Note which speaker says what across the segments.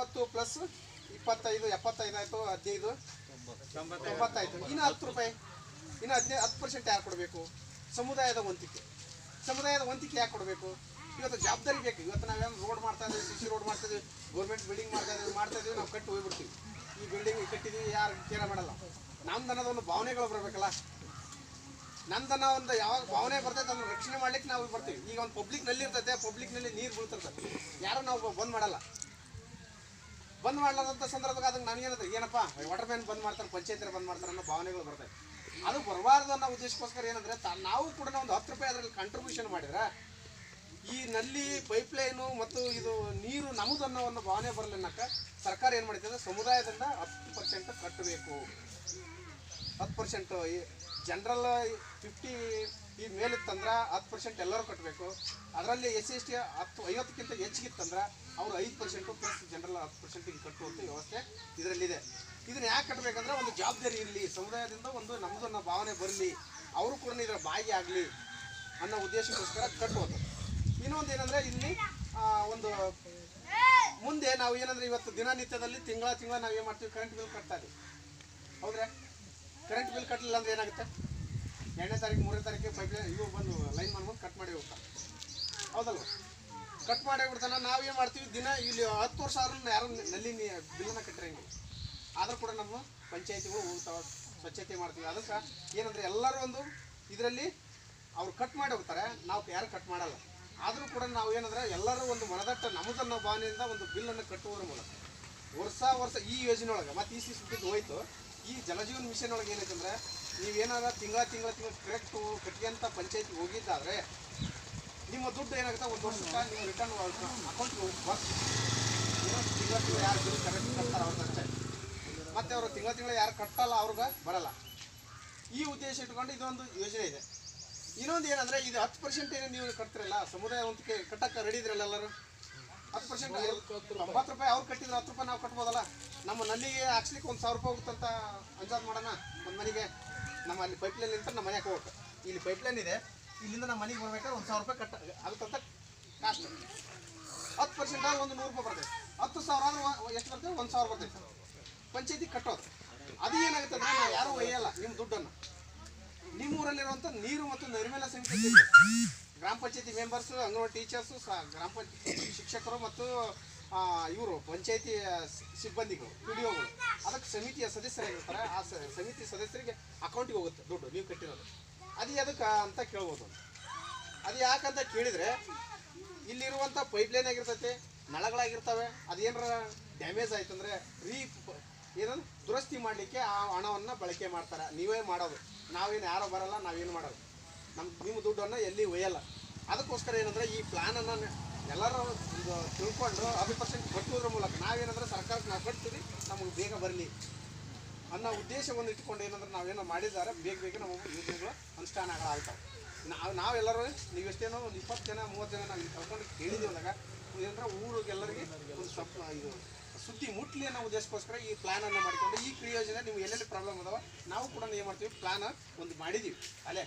Speaker 1: ಐವತ್ತು ಪ್ಲಸ್ ಇಪ್ಪತ್ತೈದು, ಎಪ್ಪತ್ತೈದು ಆಯಿತು, ಹದಿನೈದು. ತೊಂಬತ್ತಾಯ್ತು ಇನ್ನು ಹತ್ತು ರೂಪಾಯಿ. ಇನ್ನು ಹದಿನೈದು ಹತ್ತು ಪರ್ಸೆಂಟ್ ಯಾರು ಕೊಡಬೇಕು? ಸಮುದಾಯದ ವಂತಿಕೆ. ಸಮುದಾಯದ ವಂತಿಕೆ ಯಾಕೆ ಕೊಡಬೇಕು? ಇವತ್ತು ಜವಾಬ್ದಾರಿ ಬೇಕು. ಇವತ್ತು ನಾವೇನು ರೋಡ್ ಮಾಡ್ತಾ ಇದ್ದೀವಿ ಸಿ ಸಿ ರೋಡ್ ಮಾಡ್ತಾ ಇದ್ದೀವಿ ಗೌರ್ಮೆಂಟ್ ಬಿಲ್ಡಿಂಗ್ ಮಾಡ್ತಾ ಇದ್ದೀವಿ ಮಾಡ್ತಾ ಇದ್ದೀವಿ, ನಾವು ಕಟ್ಟಿ ಹೋಗ್ಬಿಡ್ತೀವಿ. ಈ ಬಿಲ್ಡಿಂಗ್ ಕಟ್ಟಿದ್ದೀವಿ, ಯಾರು ಕೇರ ಮಾಡಲ್ಲ. ನಮ್ದು ಒಂದು ಭಾವನೆಗಳು ಬರಬೇಕಲ್ಲ. ನಂದನ್ನ ಒಂದು ಯಾವಾಗ ಭಾವನೆ ಬರ್ತೈತೆ, ಅದನ್ನು ರಕ್ಷಣೆ ಮಾಡ್ಲಿಕ್ಕೆ ನಾವು ಬರ್ತೀವಿ. ಈಗ ಒಂದು ಪಬ್ಲಿಕ್ನಲ್ಲಿ ಇರ್ತೈತೆ ಪಬ್ಲಿಕ್ನಲ್ಲಿ ನೀರು ಬೀಳ್ತಿರ್ತದೆ ಯಾರು ನಾವು ಬಂದ್ ಮಾಡಲ್ಲ. ಬಂದ್ ಮಾಡ್ಲಾದಂತ ಸಂದರ್ಭದಾಗ ಅದಕ್ಕೆ ನನಗೇನಂದ್ರೆ ಏನಪ್ಪ ವಾಟರ್ ಮ್ಯಾನ್ ಬಂದ್ ಮಾಡ್ತಾರೆ ಪಂಚಾಯತ್ ಬಂದ್ ಮಾಡ್ತಾರೆ ಅನ್ನೋ ಭಾವನೆಗಳು ಬರ್ತವೆ. ಅದು ಬರಬಾರ್ದು ಅನ್ನೋ ಉದ್ದೇಶಕ್ಕೋಸ್ಕರ ಏನಂದ್ರೆ ನಾವು ಕೂಡ ಒಂದು ಹತ್ತು ರೂಪಾಯಿ ಅದರಲ್ಲಿ ಕಾಂಟ್ರಿಬ್ಯೂಷನ್ ಮಾಡಿದ್ರೆ, ಈ ನಲ್ಲಿ ಪೈಪ್ ಲೈನು ಮತ್ತು ಇದು ನೀರು ನಮ್ಮದು ಅನ್ನೋ ಒಂದು ಭಾವನೆ ಬರಲಿ ಅನ್ನಕ್ಕ ಸರ್ಕಾರ ಏನು ಮಾಡಿದೆ ಅಂದ್ರೆ ಸಮುದಾಯದಿಂದ ಹತ್ತು ಪರ್ಸೆಂಟ್ ಕಟ್ಟಬೇಕು. ಹತ್ತು ಪರ್ಸೆಂಟ್ ಜನರಲ್ ಫಿಫ್ಟಿ ಈ ಮೇಲಿತ್ತಂದ್ರೆ ಹತ್ತು ಪರ್ಸೆಂಟ್ ಎಲ್ಲರೂ ಕಟ್ಟಬೇಕು ಅದರಲ್ಲಿ ಎಸ್ ಸಿ ಎಸ್ ಟಿ ಹತ್ತು, ಐವತ್ತಕ್ಕಿಂತ ಹೆಚ್ಚಿಗಿತ್ತಂದ್ರೆ ಅವ್ರು ಐದು ಪರ್ಸೆಂಟು ಪ್ಲಸ್ ಜನರಲ್ ಹತ್ತು ಪರ್ಸೆಂಟಿಗೆ ಕಟ್ಟುವಂಥ ವ್ಯವಸ್ಥೆ ಇದರಲ್ಲಿದೆ. ಇದನ್ನ ಯಾಕೆ ಕಟ್ಟಬೇಕಂದ್ರೆ ಒಂದು ಜವಾಬ್ದಾರಿ ಇರಲಿ, ಸಮುದಾಯದಿಂದ ಒಂದು ನಮ್ಮದು ಅನ್ನೋ ಭಾವನೆ ಬರಲಿ, ಅವರು ಕೂಡ ಇದರ ಬಾಯಿ ಆಗಲಿ ಅನ್ನೋ ಉದ್ದೇಶಕ್ಕೋಸ್ಕರ ಕಟ್ಟುವಂಥದ್ದು. ಇನ್ನೊಂದು ಏನಂದರೆ ಇಲ್ಲಿ ಒಂದು ಮುಂದೆ ನಾವು ಏನಂದ್ರೆ ಇವತ್ತು ದಿನನಿತ್ಯದಲ್ಲಿ ತಿಂಗಳ ತಿಂಗಳ ನಾವು ಏನು ಮಾಡ್ತೀವಿ? ಕರೆಂಟ್ ಬಿಲ್ ಕಟ್ತಾ ಹೌದ್ರಾ? ಕರೆಂಟ್ ಬಿಲ್ ಕಟ್ಟಲಿಲ್ಲ ಅಂದ್ರೆ ಏನಾಗುತ್ತೆ? ಎರಡನೇ ತಾರೀಕು ಮೂರನೇ ತಾರೀಕು ಪೈಪ್ ಇವು ಬಂದು ಲೈನ್ ಮಾಡ್ಕೊಂಡು ಕಟ್ ಮಾಡಿ ಹೋಗ್ತಾರೆ ಹೌದಲ್ವ? ಕಟ್ ಮಾಡಿ ಬಿಡ್ತಾನೆ. ನಾವು ಏನು ಮಾಡ್ತೀವಿ? ದಿನ ಇಲ್ಲಿ ಹತ್ತು ವರ್ಷ ಆದ್ರೂ ಯಾರು ನಲ್ಲಿ ಬಿಲ್ಲನ್ನ ಕಟ್ಟಿರಂಗಿಲ್ಲ ಆದರೂ ಕೂಡ ನಮ್ಮ ಪಂಚಾಯತಿಗಳು ಹೋಗ್ತಾವೆ ಸ್ವಚ್ಛತೆ ಮಾಡ್ತೀವಿ. ಅದಕ್ಕೆ ಏನಂದ್ರೆ ಎಲ್ಲರೂ ಒಂದು ಇದರಲ್ಲಿ ಅವ್ರು ಕಟ್ ಮಾಡಿ ಹೋಗ್ತಾರೆ. ನಾವು ಯಾರು ಕಟ್ ಮಾಡಲ್ಲ. ಆದರೂ ಕೂಡ ನಾವು ಏನಂದ್ರೆ ಎಲ್ಲರೂ ಒಂದು ಮನದಟ್ಟ ನಮ್ಮದನ್ನ ಭಾವನೆಯಿಂದ ಒಂದು ಬಿಲ್ಲನ್ನು ಕಟ್ಟುವುದರ ಮೂಲಕ. ವರ್ಷ ವರ್ಷ ಈ ಯೋಜನೆ ಒಳಗೆ ಮತ್ತೆ ಈ ಸುದ್ದಿದ್ದು ಹೋಯ್ತು. ಈ ಜಲಜೀವನ್ ಮಿಷನ್ ಒಳಗೆ ಏನೈತೆ ಅಂದ್ರೆ ನೀವೇನಾರ ತಿಂಗಳ ತಿಂಗಳ ತಿಂಗಳ ಕರೆಕ್ಟ್ ಕಟ್ಟಿಗೆ ಅಂತ ಪಂಚಾಯತ್ ಹೋಗಿದ್ದಾದ್ರೆ ನಿಮ್ಮ ದುಡ್ಡು ಏನಾಗುತ್ತೆ, ಒಂದು ವರ್ಷ ನೀವು ರಿಟರ್ನ್ ಅಕೌಂಟ್ಗೆ ತಿಂಗಳ ಯಾರು ಕರೆಕ್ಟ್ ಕಟ್ತಾರೆ ಮತ್ತೆ ಅವರು ತಿಂಗಳ ತಿಂಗಳು ಯಾರು ಕಟ್ಟಲ್ಲ ಅವ್ರಿಗೆ ಬರಲ್ಲ. ಈ ಉದ್ದೇಶ ಇಟ್ಕೊಂಡು ಇದೊಂದು ಯೋಜನೆ ಇದೆ. ಇನ್ನೊಂದು ಏನಂದ್ರೆ, ಇದು ಹತ್ತು ಪರ್ಸೆಂಟ್ ಏನು ನೀವು ಕಟ್ತಿರಲ್ಲ ಸಮುದಾಯ ಒಂದು ಕಟ್ಟಕ್ಕೆ ರೆಡಿ ಇದ್ರಲ್ಲ ಎಲ್ಲರೂ? ಹತ್ತು ಪರ್ಸೆಂಟ್ ತೊಂಬತ್ತು ರೂಪಾಯಿ ಅವ್ರು ಕಟ್ಟಿದ್ರೆ, ಹತ್ತು ರೂಪಾಯಿ ನಾವು ಕಟ್ಬೋದಲ್ಲ? ನಮ್ಮ ನಲ್ಲಿಗೆ ಹಾಕ್ಸ್ಲಿಕ್ಕೆ ಒಂದು ಸಾವಿರ ರೂಪಾಯಿ ಹೋಗುತ್ತಂತ ಅಂಜಾದ್ ಮಾಡೋಣ, ಒಂದು ಮನೆಗೆ. ನಮ್ಮ ಅಲ್ಲಿ ಪೈಪ್ ಲೈನ್ ಅಂತ ನಮ್ಮ ಮನೆಗೆ ಹೋಗ್ಬೇಕು ಇಲ್ಲಿ ಪೈಪ್ ಲೈನ್ ಇದೆ. ಇಲ್ಲಿಂದ ನಮ್ಮ ಮನೆಗೆ ಬರ್ಬೇಕಾದ್ರೆ ಒಂದು ಸಾವಿರ ರೂಪಾಯಿ ಕಟ್ಟ ಆಗುತ್ತಂತ ಕಾಸ್ಟ್ ಹತ್ತು ಪರ್ಸೆಂಟ್ ಆದ್ರೆ ಒಂದು ನೂರು ರೂಪಾಯಿ ಬರ್ತೈತೆ ಹತ್ತು ಸಾವಿರ ಆದ್ರೆ ಎಷ್ಟು ಬರ್ತೈತೆ ಒಂದು ಸಾವಿರ ಬರ್ತೈತೆ ಪಂಚಾಯತಿ ಕಟ್ಟೋದು. ಅದು ಏನಾಗುತ್ತೆ ಅಂದ್ರೆ ನಾವು ಯಾರೂ ಒಯ್ಯಲ್ಲ ನಿಮ್ಮ ದುಡ್ಡನ್ನು. ನಿಮ್ಮೂರಲ್ಲಿರುವಂಥ ನೀರು ಮತ್ತು ನೈರ್ಮಲ್ಯ ಸಮಿತಿ ಗ್ರಾಮ ಪಂಚಾಯತಿ ಮೆಂಬರ್ಸು ಅಂಗನವಾಡಿ ಟೀಚರ್ಸು ಗ್ರಾಮ ಪಂಚಾಯತಿ ಶಿಕ್ಷಕರು ಮತ್ತು ಇವರು, ಪಂಚಾಯತಿ ಸಿಬ್ಬಂದಿಗಳು ಒಗಳು ಅದಕ್ಕೆ ಸಮಿತಿಯ ಸದಸ್ಯರಾಗಿರ್ತಾರೆ. ಆ ಸಮಿತಿ ಸದಸ್ಯರಿಗೆ ಅಕೌಂಟಿಗೆ ಹೋಗುತ್ತೆ ದುಡ್ಡು. ನೀವು ಕಟ್ಟಿರೋದು. ಅದು ಅದಕ್ಕೆ ಅಂತ ಕೇಳ್ಬೋದು. ಅದು ಯಾಕಂತ ಕೇಳಿದರೆ, ಇಲ್ಲಿರುವಂಥ ಪೈಪ್ಲೈನ್ ಆಗಿರ್ತೈತೆ, ನಳಗಳಾಗಿರ್ತವೆ, ಅದೇನಾರ ಡ್ಯಾಮೇಜ್ ಆಯ್ತಂದ್ರೆ ರೀ ಏನಂದ್ರೆ ದುರಸ್ತಿ ಮಾಡಲಿಕ್ಕೆ ಆ ಹಣವನ್ನು ಬಳಕೆ ಮಾಡ್ತಾರೆ. ನೀವೇ ಮಾಡೋದು. ನಾವೇನು ಯಾರೋ ಬರಲ್ಲ, ನಾವೇನು ಮಾಡೋದು. ನಮ್ಮ ನಿಮ್ಮ ದುಡ್ಡನ್ನು ಎಲ್ಲಿ ಒಯ್ಯಲ್ಲ. ಅದಕ್ಕೋಸ್ಕರ ಏನಂದರೆ, ಈ ಪ್ಲಾನನ್ನು ಎಲ್ಲರೂ ತಿಳ್ಕೊಂಡು ಹತ್ತು ಪರ್ಸೆಂಟ್ ಕಟ್ಟುವುದ್ರ ಮೂಲಕ ನಾವೇನಂದ್ರೆ ಸರ್ಕಾರಕ್ಕೆ ನಾವು ಕಟ್ತೀವಿ ನಮಗೆ ಬೇಗ ಬರಲಿ. ಅನ್ನೋ ಉದ್ದೇಶವನ್ನು ಇಟ್ಕೊಂಡು ಏನಂದ್ರೆ ನಾವೇನೋ ಮಾಡಿದ್ದಾರೆ, ಬೇಗ ಬೇಗ ನಮ್ಮ ಯೋಜನೆಗಳು ಅನುಷ್ಠಾನಗಳಾಗ್ತವೆ. ನಾವು ನಾವೆಲ್ಲರೂ ನೀವು ಎಷ್ಟೇನೋ ಒಂದು ಇಪ್ಪತ್ತು ಜನ, ಮೂವತ್ತು ಜನ ನಾವು ಕಳ್ಕೊಂಡು ಕೇಳಿದ್ದೀವಿ ಏನಂದ್ರೆ ಊರಿಗೆಲ್ಲರಿಗೆ ಒಂದು ಸ್ವಲ್ಪ ಇದು ಸುದ್ದಿ ಮುಟ್ಲಿ ಅನ್ನೋ ಉದ್ದೇಶಕ್ಕೋಸ್ಕರ ಈ ಪ್ಲಾನನ್ನು ಮಾಡಿಕೊಂಡು, ಈ ಕ್ರಿಯೋಜನೆ ನೀವು ಎಲ್ಲೆಲ್ಲಿ ಪ್ರಾಬ್ಲಮ್ ಅದಾವ, ನಾವು ಕೂಡ ಏನು ಮಾಡ್ತೀವಿ ಪ್ಲಾನ್ ಒಂದು ಮಾಡಿದ್ದೀವಿ ಅಲ್ಲೇ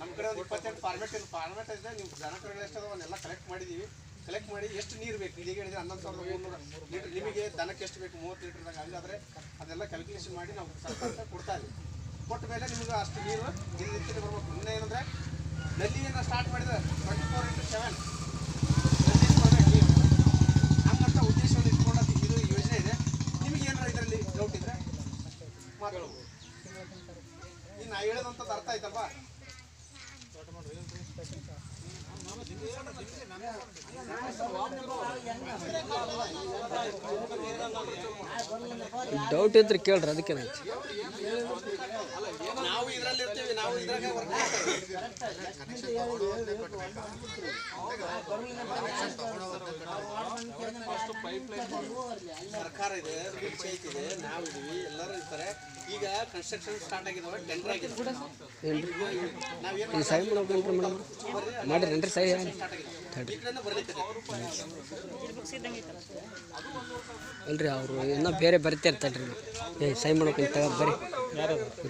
Speaker 1: ನಮ್ಮ ಕಡೆ ಒಂದು ಇಪ್ಪತ್ತೆಂಟು ಫಾರ್ಮೆಟ್ ಫಾರ್ಮೆಟ್ ಇದೆ ನೀವು ಜನಕರುಗಳು ಎಷ್ಟು ಅದಾವ ಅವನ್ನೆಲ್ಲ ಕಲೆಕ್ಟ್ ಮಾಡಿದ್ದೀವಿ ಕಲೆಕ್ಟ್ ಮಾಡಿ ಎಷ್ಟು ನೀರು ಬೇಕು? ಈಗ ಹೇಳಿದ್ರೆ ಹನ್ನೊಂದು ಸಾವಿರದ ಮುನ್ನೂರು ಲೀಟರ್. ನಿಮಗೆ ದನಕ್ಕೆ ಎಷ್ಟು ಬೇಕು? ಮೂವತ್ತು ಲೀಟರ್ದಾಗ ಹಂಗಾದ್ರೆ ಅದೆಲ್ಲ ಕ್ಯಾಲ್ಕುಲೇಷನ್ ಮಾಡಿ ನಾವು ಸರ್ಕಾರಕ್ಕೆ ಕೊಡ್ತಾ ಇದ್ದೀವಿ ಕೊಟ್ಟ ಮೇಲೆ ನಿಮ್ಗೆ ಅಷ್ಟು ನೀರು ದಿನನಿತ್ಯ ಬರಬೇಕು. ಇನ್ನೂ ಏನಂದರೆ ನದಿಯನ್ನು ಸ್ಟಾರ್ಟ್ ಮಾಡಿದರೆ ಟ್ವೆಂಟಿ ಫೋರ್ ಇಂಟು ಸೆವೆನ್ ನಮ್ಮಂಥ ಉದ್ದೇಶವನ್ನು ಇದು ಯೋಜನೆ ಇದೆ. ನಿಮಗೆ ಇದರಲ್ಲಿ ಡೌಟ್ ಇದ್ರೆ ಮಾತಾಡ್ಬೋದು. ಇನ್ನು ಹೇಳೋದಂಥದ್ದು ಅರ್ಥ ಆಯ್ತಲ್ವಾ?
Speaker 2: ಡೌಟ್ ಇದ್ರೆ ಕೇಳ್ರಿ ಅದಕ್ಕೆ
Speaker 1: ನಾವು ಇದರಲ್ಲಿ ಇರ್ತೀವಿ ನಾವು ಇದ್ರಾಗ ವರ್ಕ್ ಸರ್ಕಾರ ಇದೆ ಪಂಚಾಯತ್ ಇದೆ ನಾವು ಇದೀವಿ ಎಲ್ಲರೂ ಇರ್ತಾರೆ. ಈಗ ಕನ್ಸ್ಟ್ರಕ್ಷನ್ ಸ್ಟಾರ್ಟ್ ಆಗಿದಾವೆ ಟೆಂಡರ್ ಆಗಿದೆ ನಾವೇನು
Speaker 2: ಮೇಡಮ್ ಮಾಡಿರೇನ್ರಿ ಸೈ
Speaker 1: ಸ್ಟಾರ್ಟ್ ಆಗಿದೆ ಬರ್ಲಿಕ್ಕೆ
Speaker 2: ಅಲ್ರಿ, ಅವರು ಇನ್ನೂ ಬೇರೆ ಬರಿತಿರ್ತಾರ್ರಿ ಏ, ಸೈ ಮಾಡೋಕೆ ತಗೋ ಬರ್ರಿ.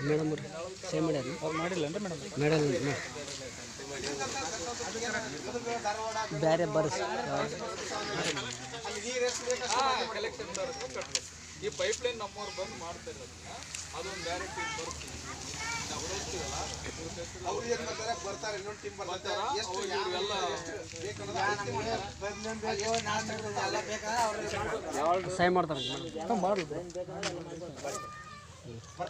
Speaker 2: ಮೇಡಮ್ ರೀ ಸೈ ಮಾಡ್ಯಾರ? ಮಾಡಿಲ್ಲ ಮೇಡಮ್ ಮೇಡಮ್ ಬೇರೆ ಬರ್ಸ್
Speaker 3: ಈ ಪೈಪ್ ಲೈನ್ ನಮ್ಮವ್ರು ಬಂದು ಮಾಡ್ತಾ ಇರೋದನ್ನ ಅದೊಂದು ಬೇರೆ ಟೀಮ್ ಬರ್ತೀವಿ ನಾವು ಹೋಗ್ತೀವಲ್ಲ
Speaker 1: ಅವ್ರು ಏನ್ ಮಾಡ್ತಾರೆ? ಬರ್ತಾರೆ ಇನ್ನೊಂದು ಟೀಮ್ ಬರ್ತಾರೆ. ಎಷ್ಟು
Speaker 3: ಅವ್ರು
Speaker 1: ಮಾಡ್ತಾರೆ.
Speaker 2: ಸೈ ಮಾಡ್ತಾರೆ. ಮೇಡಮ್